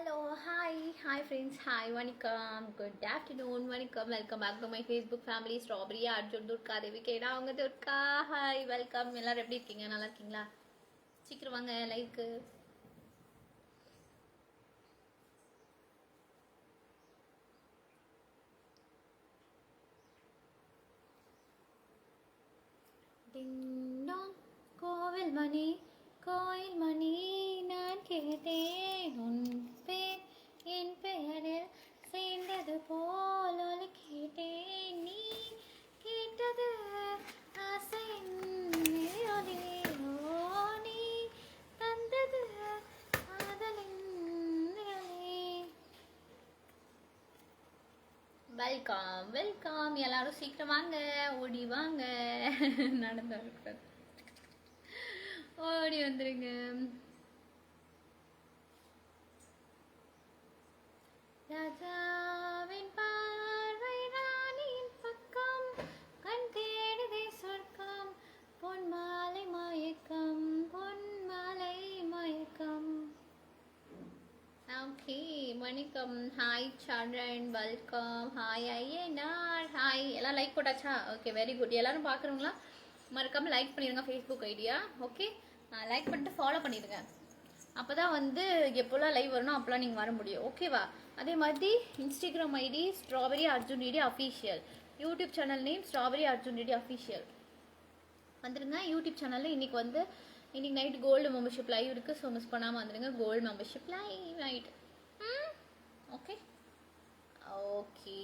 Hello hi hi friends hi வணக்கம் good afternoon வணக்கம் welcome back to my Facebook family strawberry Arjun Durga Devi கேடா அவங்க Durga hi welcome எல்லாரும் எப்படி இருக்கீங்க? நல்லா இருக்கீங்களா? சீக்கிரம் வாங்க லைவ்க்கு டிங்டாங் கோவில் மணி கோயில் மணி நான் கேட்டேன். சேர்ந்தது போல் கேட்டேன் நீ கேட்டது ஆசையின் ஓ நீ தந்தது காதலின் வெல்கம் வெல்கம் எல்லாரும் சீக்கிரம் வாங்க. ஓடி வாங்க. நடந்து வரக்கூடாது. ஓடி வந்துருங்க. ராஜா. வணக்கம். Hi Charan welcome hi Ayyanar hi எல்லாம் லைக் போட்டாச்சா? ஓகே வெரி குட் எல்லாரும் பார்க்குறவங்களா? மறக்காமல் லைக் பண்ணிடுங்க ஃபேஸ்புக் ஐடியா ஓகே லைக் பண்ணிட்டு ஃபாலோ பண்ணிடுங்க. அப்போ தான் வந்து எப்போல்லாம் லைவ் வரணும் அப்போல்லாம் நீங்கள் வர முடியும். ஓகேவா அதே மாதிரி Instagram ID strawberry Arjun DD official YouTube channel name strawberry Arjun DD official வந்துடுங்க யூடியூப் சேனலில் இன்றைக்கி வந்து இன்றைக்கி நைட் கோல்டு மெம்பர்ஷிப் லைவ் இருக்குது ஸோ மிஸ் பண்ணாமல் வந்துடுங்க gold membership live night okay okay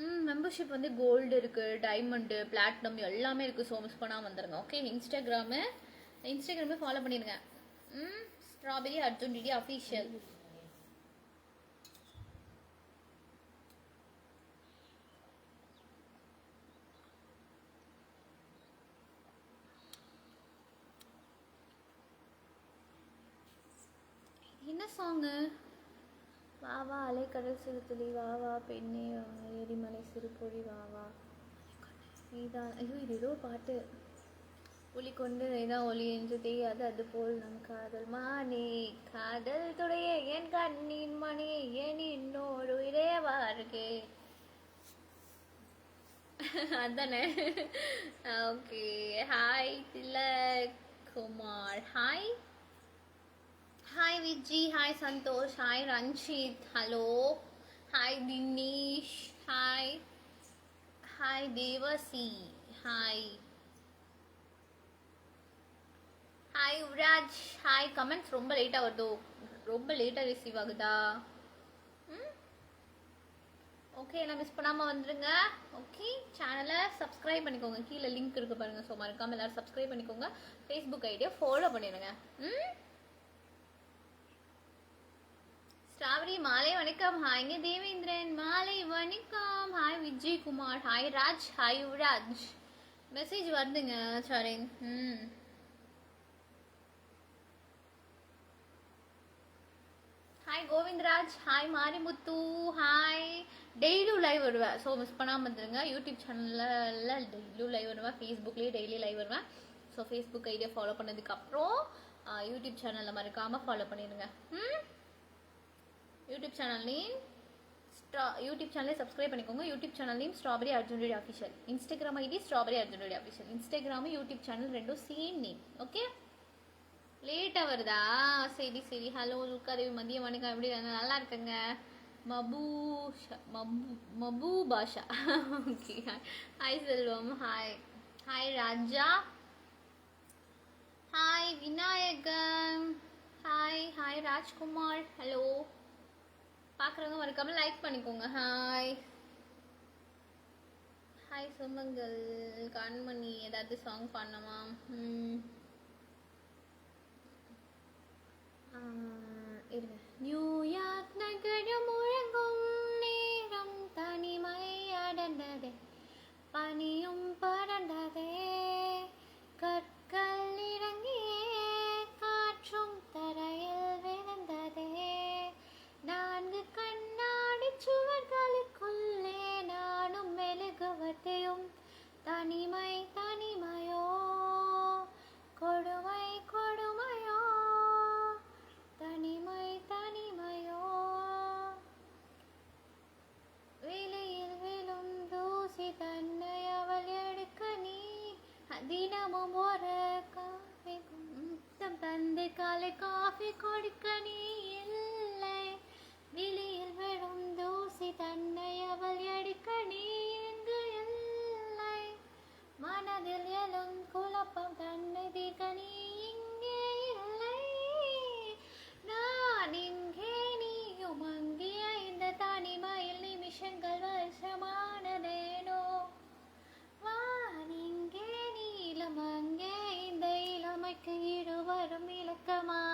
ம் மெம்பர்ஷிப் வந்து கோல்டு இருக்குது டைமண்டு பிளாட்டினம் எல்லாமே இருக்குது ஸோ மிஸ் பண்ணாமல் வந்துடுங்க ஓகே இன்ஸ்டாகிராமு இன்ஸ்டாகிராமே ஃபாலோ பண்ணிடுங்க. ம் strawberry Arjun DD official song? வா வா அலைக்கடல் சிறுத்துளி வா வா பெண்ணே எரிமலை சிறுபொழி வா வா. நீதான் ஐயோ இது ஏதோ பாட்டு. ஒளி கொண்டு இதான் ஒளி என்று தெரியாது அது போல் நம் காதல். மானே காதல் துடைய என் கண்ணின் மணி என் இன்னொரு உயிரே வாருகே அதானே? Okay hi Tilak Kumar. Hi. Hi Viji hi Santhosh hi Ranjith hello hi Dinesh hi hi Devasi hi hi Yuvaraj hi comments ரொம்ப லேட்டாக வருதோ? ரொம்ப லேட்டாக ரிசீவ் ஆகுதா? ம்? ஓகே நான் மிஸ் பண்ணாமல் வந்துடுங்க ஓகே சேனலை சப்ஸ்கிரைப் பண்ணிக்கோங்க. கீழே லிங்க் இருக்குது பாருங்கள் ஸோ மறக்காமல் எல்லாரும் சப்ஸ்கிரைப் பண்ணிக்கோங்க. ஃபேஸ்புக் ஐடியா ஃபாலோ பண்ணிடுங்க. ம்? ஸ்ட்ராபெரி மாலை வணக்கம். ஹாய்ங்க தேவேந்திரன். மாலை வணக்கம். Hi Vijay Kumar hi Raj. Hi Yuvaraj. Message வருதுங்க சாரி ம். Hi Govindaraj. Hi Marimuthu. Hi டெய்லியும் லைவ் வருவேன் ஸோ மிஸ் பண்ணாமல் வந்துருங்க யூடியூப் சேனலில் டெய்லியும் லைவ் வருவேன் ஃபேஸ்புக்லேயே டெய்லி லைவ் வருவேன் ஸோ ஃபேஸ்புக் ஐடியா ஃபாலோ பண்ணதுக்கப்புறம் யூடியூப் சேனலில் மறக்காமல் ஃபாலோ பண்ணிடுங்க ம். YouTube channel name straw YouTube சேனலே subscribe பண்ணிக்கோங்க. YouTube channel name strawberry Arjun ready official Instagram ID strawberry Arjun ready official இன்ஸ்டாகிராமும் YouTube channel ரெண்டும் சேம் நேம் ஓகே லேட்டாக வருதா? சரி சரி. ஹலோ லுக்காதேவி மதிய வணக்கம். எப்படி நல்லா இருக்குங்க. மபூஷா மபு மபு Basha. Okay hi Selvam. Hi hi Raja. Hi Vinayagan. Hi hi Rajkumar. Hello பார்க்குறவங்க மறக்காம லைக் பண்ணிக்கோங்க. ஹாய் ஹாய் சுமங்கல் கண்மணி ஏதாவது சாங் பண்ணுமா இருங்க. நியூயார்க் நகரம் முழங்கும் நேரம் தனிமை அடர்ந்ததே பனியும் ப காஃபி கொடுக்க நீ இல்லை. விழியில் விழும் தூசி தன்னை அவள் எடுக்க நீ இங்கு இல்லை. மனதில் எழும் குழப்பம் தன்னை தீர்க்க நீ இங்கே இல்லை. நான் இங்கே நீயும் அங்கே இந்த தனிமையில் நிமிஷங்கள் வருஷமானதேனோ? நான் இங்கே நீளம் அங்கே. இந்த இளமைக்கு இருவரும் இலக்கமா?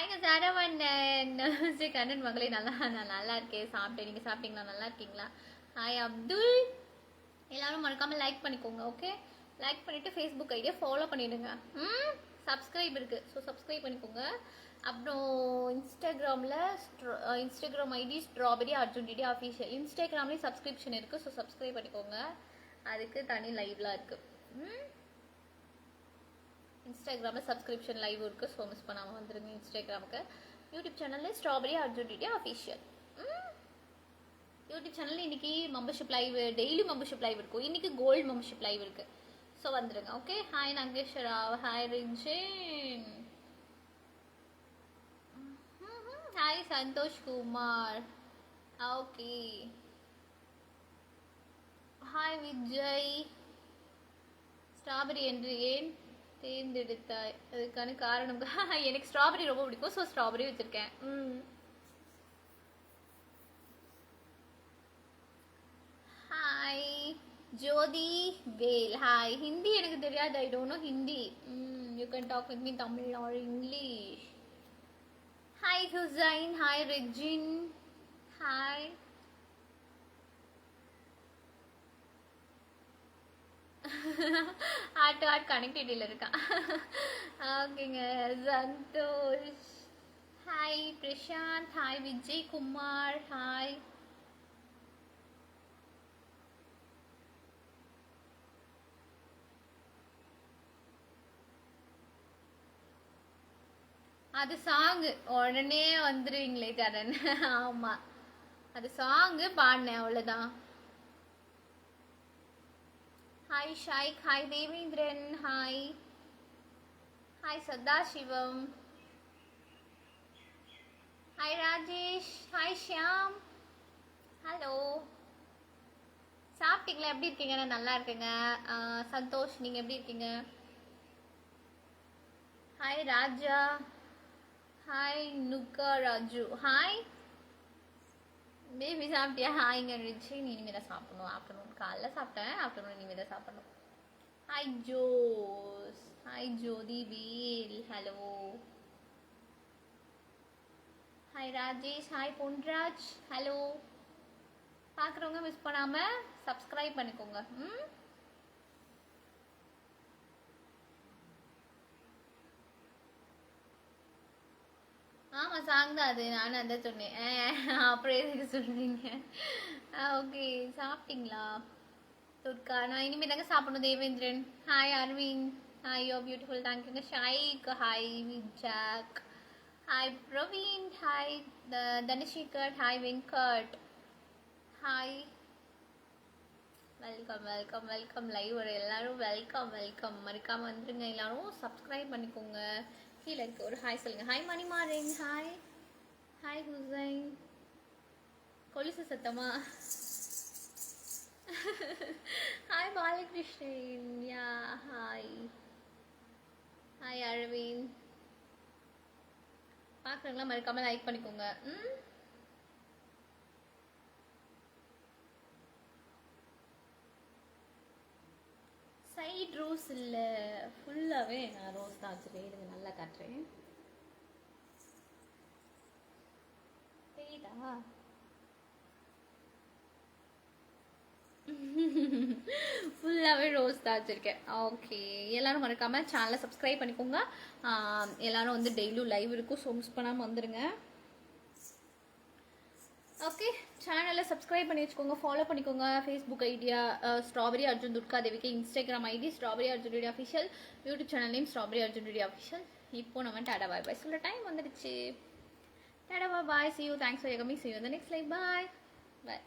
ஹாய்ங்க சரவண்ணன் ஸ்ரீ கண்ணன் மகளே நல்லா நான் நல்லா இருக்கேன் சாப்பிட்டேன். நீங்கள் சாப்பிட்டீங்களா? நல்லா இருக்கீங்களா? ஹாய் அப்துல். எல்லாரும் மறக்காமல் லைக் பண்ணிக்கோங்க ஓகே லைக் பண்ணிவிட்டு ஃபேஸ்புக் ஐடியா ஃபாலோ பண்ணிவிடுங்க ம் சப்ஸ்கிரைப் இருக்குது ஸோ சப்ஸ்கிரைப் பண்ணிக்கோங்க. அப்புறம் இன்ஸ்டாகிராமில் Instagram ID strawberry Arjun DD official இன்ஸ்டாகிராம்லேயும் subscription இருக்குது ஸோ சப்ஸ்கிரைப் பண்ணிக்கோங்க. அதுக்கு தனி லைவ்லாம் இருக்குது ம். இன்ஸ்டாகிராமில் சப்ஸ்கிரிப்ஷன் லைவ் இருக்குது ஸோ மிஸ் பண்ணாமல் வந்துருங்க இன்ஸ்டாகிராமுக்கு. யூடியூப் சேனலில் ஸ்ட்ராபெரி அர்ஜுன் அஃபிஷியல் யூடியூப் சேனலில் இன்னைக்கு membership live daily membership live இருக்கும். இன்னைக்கு கோல்டு மெம்பர்ஷிப் லைவ் இருக்கு. ஸோ வந்துருங்க. Okay hi Nangeswara hi Rijin hi Santhosh Kumar okay hi Vijay strawberry என்று ஏன் தேர்ந்தெடுத்தாய். அதுக்கான காரணம் எனக்கு ஸ்ட்ராபெரி ரொம்ப பிடிக்கும் ஸோ ஸ்ட்ராபெரி வச்சுருக்கேன். ம். ஹாய் ஜோதி வேல். ஹாய் ஹிந்தி எனக்கு தெரியாது. I don't know Hindi. You can talk with me Tamil or English. Hi Hussain hi Regin hi add ஹார்ட் கனெக்டிவிட்டியில் இருக்கான் ஓகேங்க. Santhosh. Hi Prasanth hi Vijay Kumar hi அது சாங்கு உடனே வந்துருவீங்களே தரன் ஆமா. அது சாங்கு பாடினேன் அவ்வளோதான் hi Shaik hi Devendran hi hi Sadasivam hi Rajesh hi Shyam hello சாப்பிட்டீங்களா? எப்படி இருக்கீங்க? நான் நல்லா இருக்கேங்க. சந்தோஷ் நீங்கள் எப்படி இருக்கீங்க? ஹாய் ராஜா ஹாய் நுக்கா ராஜு ஹாய் பேபி சாப்பிட்டியா ஹாய்ங்க ரிச்சி நீ இனிமேல் தான் சாப்பிடணும். ஆஃப்டர்நூன் காலைல சாப்பிட்டேன். ஆஃப்டர்நூன் இனிமேல் தான் சாப்பிடணும். Hi Jose hi Jothi wheel hello hi Rajesh hi Ponraj hello பார்க்குறவங்க மிஸ் பண்ணாமல் சப்ஸ்கிரைப் பண்ணிக்கோங்க. ம் ஆமாம் சாங் தான் அது. நானும் அதான் சொன்னேன். அப்புறம் எதுக்கு சொல்கிறீங்க ஓகே சாப்பிட்டீங்களா? துர்கா நான் இனிமேல் தாங்க சாப்பிடணும் Devendran. Hi Aravind hi yo beautiful தேங்க்யூங்க Shaik hi விஜாக் hi Praveen hi Dhanasekar hi Venkat hi welcome welcome welcome live வர எல்லாரும் வெல்கம் வெல்கம் மறக்காமல் வந்துருங்க. எல்லாரும் சப்ஸ்கிரைப் பண்ணிக்கோங்க. கீழே இருக்க ஒரு ஹாய் சொல்லுங்க. Hi Manimaran. Hi hi Hussain கொலுசு சத்தமா? Hi Balakrishnan. Yeah hi hi Aravind. பார்க்குறவங்களாம் மறக்காமல் லைக் பண்ணிக்கோங்க. ம்? ஒயிட் ரோஸ் இல்லை ஃபுல்லாகவே நான் ரோஸ் தான் வச்சுருக்கேன். இதுங்க நல்லா காட்டுறேன். தெரியுதா? ஃபுல்லாகவே ரோஸ் தான் வச்சுருக்கேன். ஓகே எல்லாரும் மறக்காமல் சேனலை சப்ஸ்கிரைப் பண்ணிக்கோங்க. எல்லோரும் எல்லாரும் வந்து டெய்லியும் லைவ் இருக்கும். ஸோ மிஸ் பண்ணாமல் வந்துடுங்க ஓகே சேனலை சப்ஸ்கிரைப் பண்ணி வச்சுக்கோங்க ஃபாலோ பண்ணிக்கோங்க. ஃபேஸ்புக் ஐடியா ஸ்ட்ராபெரி அர்ஜுன் துர்கா தேவிக்கு Instagram ID strawberry Arjun ready official YouTube channel name strawberry Arjun ready official இப்போ நம்ம டாடா பாய் பாய் சொல்ல டைம் வந்துடுச்சு. Tata bye see you thanks for coming see you இந்த நெக்ஸ்ட் லைஃப் பாய் பாய்